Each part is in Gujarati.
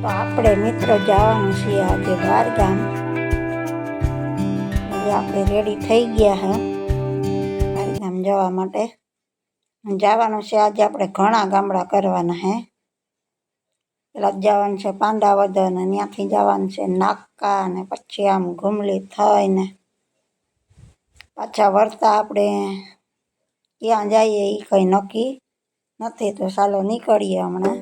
તો આપણે મિત્રો જવાનું છીએ આજે બાર હવે આપણે રેડી થઈ ગયા હે. બાર જવા માટે. જવાનું છે આજે આપણે ઘણા ગામડા કરવાના હે. પેલા જવાનું છે પાંડાવદર ને ત્યાંથી જવાનું છે નાકા ને પછી આમ ઘુમલી થઈને પાછા વળતા આપણે ક્યાં જઈએ એ કંઈ નક્કી નથી. તો ચાલો નીકળીએ હમણાં.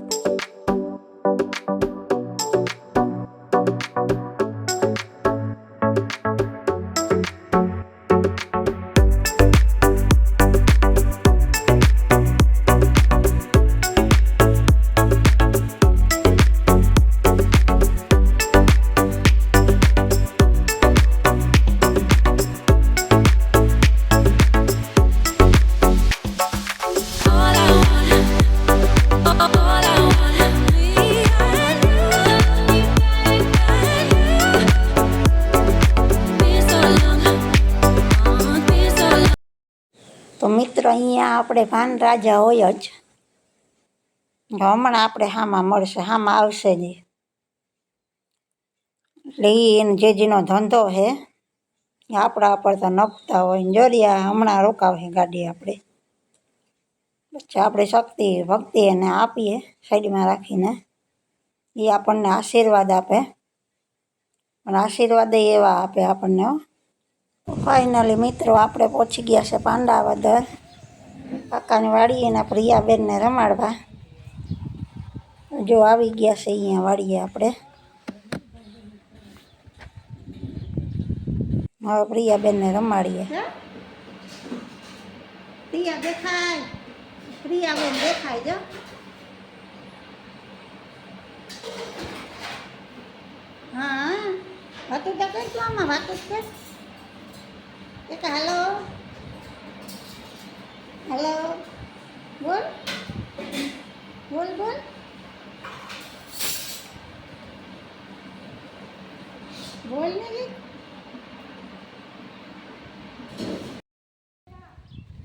તો અહીંયા આપણે ભાન રાજા હોય જ. હમણાં આપણે હામાં મળશે, હામાં આવશે જ. એટલે એ એને જે જેનો ધંધો છે આપણા ઉપર તો નપતા હોય જોરિયા હમણાં રોકાવશે ગાડી આપણે. પછી આપણે શક્તિ, ભક્તિ એને આપીએ સાઈડમાં રાખીને. એ આપણને આશીર્વાદ આપે. પણ આશીર્વાદ એવા આપે આપણને ફાઇનલી મિત્રો, આપણે પહોંચી ગયા છે પાંડાવદર કાકાની વાડીએ એના પ્રિયાબેનને રમાડવા. જો આવી ગયા છે અહીંયા વાડીએ આપણે. હવે પ્રિયાબેનને રમાડીએ. પ્રિયા દેખાય. પ્રિયાબેન દેખાય, જો. હા વાતું તો કઈ તું આમાં વાતું જ એક હાલો. હાલો બોલ. બોલ બોલ. બોલ ને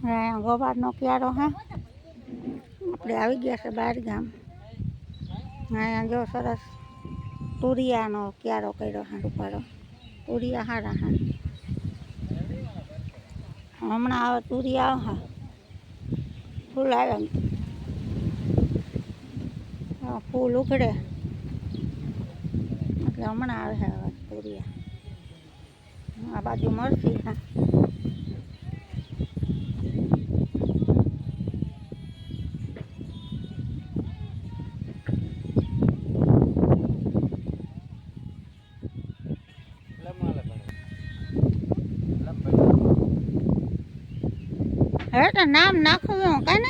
હા ક્યારો, હા? આપણે આવી ગયા છે બહાર ગામ અહીંયા જો સરસ તુરિયાનો ક્યારો કર્યો હા રૂપારો તુરિયા હારા, હા. હમણાં આવે તુરિયા, હા. ફૂલ આવે હા, ફૂલ ઉખડે. એટલે હમણાં આવે હવે તુરિયા આ બાજુ મળતી હા હવે તો નામ નાખવું હું કાને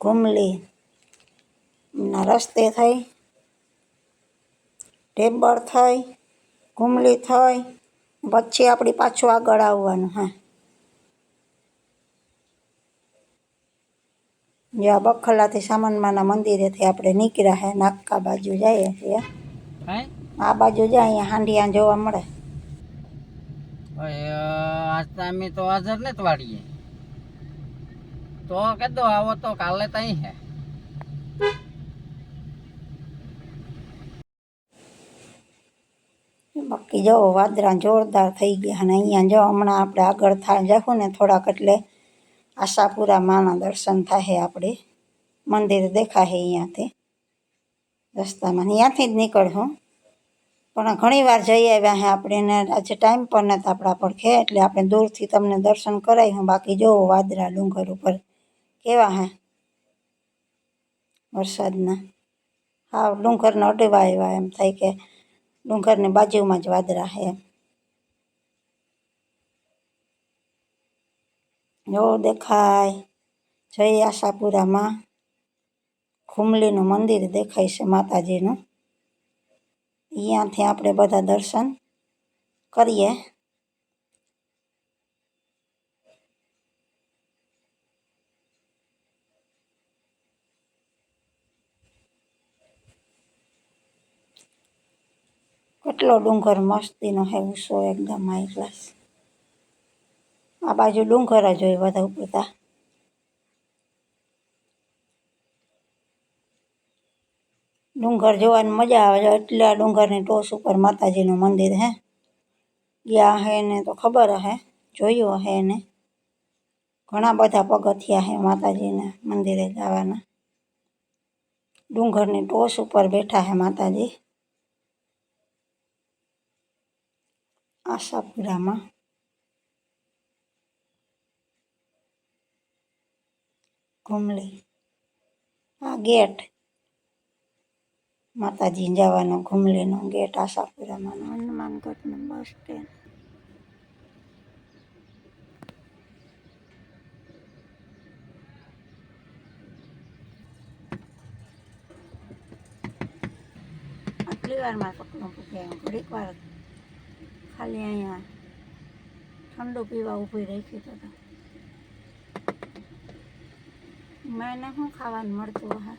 ઘૂમલીના રસ્તે થઈ ઢેબળ થઈ ઘૂમલી થઈ પછી આપણે પાછું આગળ આવવાનું હા જે આ બખલાથી સામાનમાના મંદિરેથી આપણે નીકળ્યા હે નાક્કા બાજુ જઈએ છીએ આ બાજુ જાય અહીંયા હાંડિયા જોવા મળે આજ અમે તો હાજર ને જ વાળીએ તો કદો આવો તો કાલે તઈ હે. બાકી જો, વાદરા જોરદાર થઈ ગયા અને અહીંયા જો, હમણાં આપણે આગળ થા જાઉં ને થોડાક એટલે આશાપુરા માના દર્શન થાય આપણે મંદિર દેખાશે અહીંયાથી. રસ્તામાં. ત્યાંથી જ નીકળશું પણ ઘણી વાર જઈ આવ્યા હે આપણે આજે ટાઈમ પર નથી આપણા પડખે એટલે આપણે દૂરથી તમને દર્શન કરાવ્યું બાકી જોવો વાદરા ડુંગર ઉપર કેવા હે? વરસાદના. હા, ડુંગરને અડવા આવ્યા એમ થાય કે ડુંગરની બાજુમાં જ વાદળા હે જો દેખાય જય આશાપુરામાં ખુમલીનું મંદિર દેખાય છે માતાજીનું. અહીંયાથી આપણે બધા દર્શન કરીએ. કેટલો ડુંગર મસ્તીનો હે ઉસો એકદમ હાઈ ક્લાસ આ બાજુ ડુંગર જ હોય બધા ઉપરતા ડુંગર જોવાની મજા આવે છે. એટલે ડુંગરની ટોચ ઉપર માતાજીનું મંદિર હે. ગયા હે ને તો ખબર હે, જોયું હે એને ઘણા બધા પગથિયા હે માતાજીને મંદિરે જવાના. ડુંગરની ટોચ ઉપર બેઠા હે માતાજી. આશાપુરામાં ઘુમલી આ ગેટ માતાજી જવાનો ઘુમલીનો ગેટ આશાપુરામાં હનુમાનગઢનું બસ સ્ટેન્ડ આટલી વારમાં પકડું પૂગે ઘડીક વાર ખાલી અહીંયા ઠંડુ પીવા ઊભી રાખી તો મેં શું ખાવાનું મળતું હે?